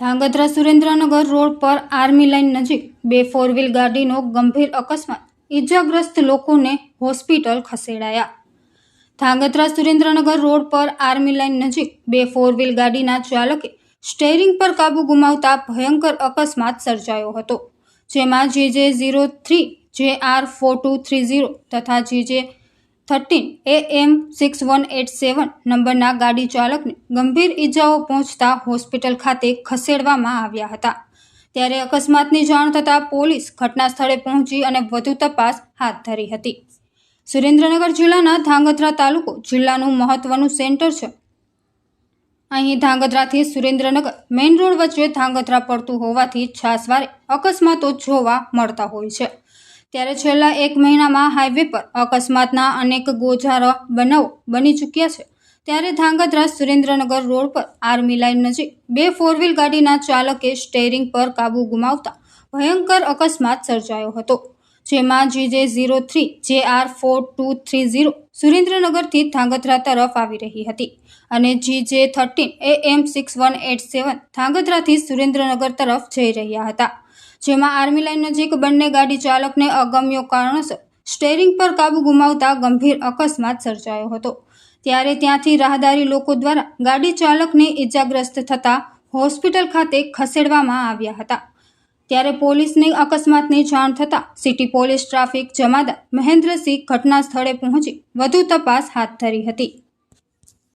Dhrangadhra Surendranagar road પર army line નજીક બે ફોર વ્હીલ ગાડીનો ગંભીર અકસ્માત. ઈજાગ્રસ્ત લોકોને હોસ્પિટલ ખસેડાયા. ધાંગધ્રા સુરેન્દ્રનગર રોડ પર આર્મી લાઇન નજીક બે ફોર વ્હીલ ગાડીના ચાલકે સ્ટેરિંગ પર કાબુ ગુમાવતા ભયંકર અકસ્માત સર્જાયો હતો, જેમાં જે J zero three, J R four two three zero તથા જે J thirteen A M six one eight seven નંબરના ગાડી ચાલકને ગંભીર ઈજાઓ પહોંચતા હોસ્પિટલ ખાતે ખસેડવામાં આવ્યા હતા. ત્યારે અકસ્માતની જાણ થતાં પોલીસ ઘટના સ્થળે પહોંચી અને વધુ તપાસ હાથ ધરી હતી. સુરેન્દ્રનગર જિલ્લાના ધાંગધ્રા તાલુકો જિલ્લાનું મહત્વનું સેન્ટર છે. અહીં ધાંગધ્રાથી સુરેન્દ્રનગર મેઇન રોડ વચ્ચે ધાંગધ્રા પડતું હોવાથી છાસવારે અકસ્માતો જોવા મળતા હોય છે. ત્યારે છેલ્લા એક મહિનામાં હાઈવે પર અકસ્માતના અનેક ગોજારા બનાવો બની ચૂક્યા છે. ત્યારે ધાંગધ્રા સુરેન્દ્રનગર રોડ પર આર્મી લાઇન નજીક બે ફોર ગાડીના ચાલકે સ્ટેરિંગ પર કાબુ ગુમાવતા ભયંકર અકસ્માત સર્જાયો હતો. જેમાં GJ zero three, J R four two three zero સુરેન્દ્રનગરથી Dhrangadhra તરફ આવી રહી હતી. અને G J thirteen A M six one eight seven ધાંગધ્રાથી Surendranagar તરફ જઈ રહ્યા હતા. જેમાં આર્મી લાઇન નજીક બંને ગાડી ચાલકને અગમ્ય કારણોસર સ્ટેરિંગ પર કાબુ ગુમાવતા ગંભીર અકસ્માત સર્જાયો હતો. ત્યારે ત્યાંથી રાહદારી લોકો દ્વારા ગાડી ચાલકને ઈજાગ્રસ્ત થતા હોસ્પિટલ ખાતે ખસેડવામાં આવ્યા હતા. ત્યારે પોલીસને અકસ્માતની જાણ થતાં સિટી પોલીસ ટ્રાફિક જમાદાર મહેન્દ્રસિંહ ઘટના સ્થળે પહોંચી. વધુ તપાસ હાથ ધરી હતી.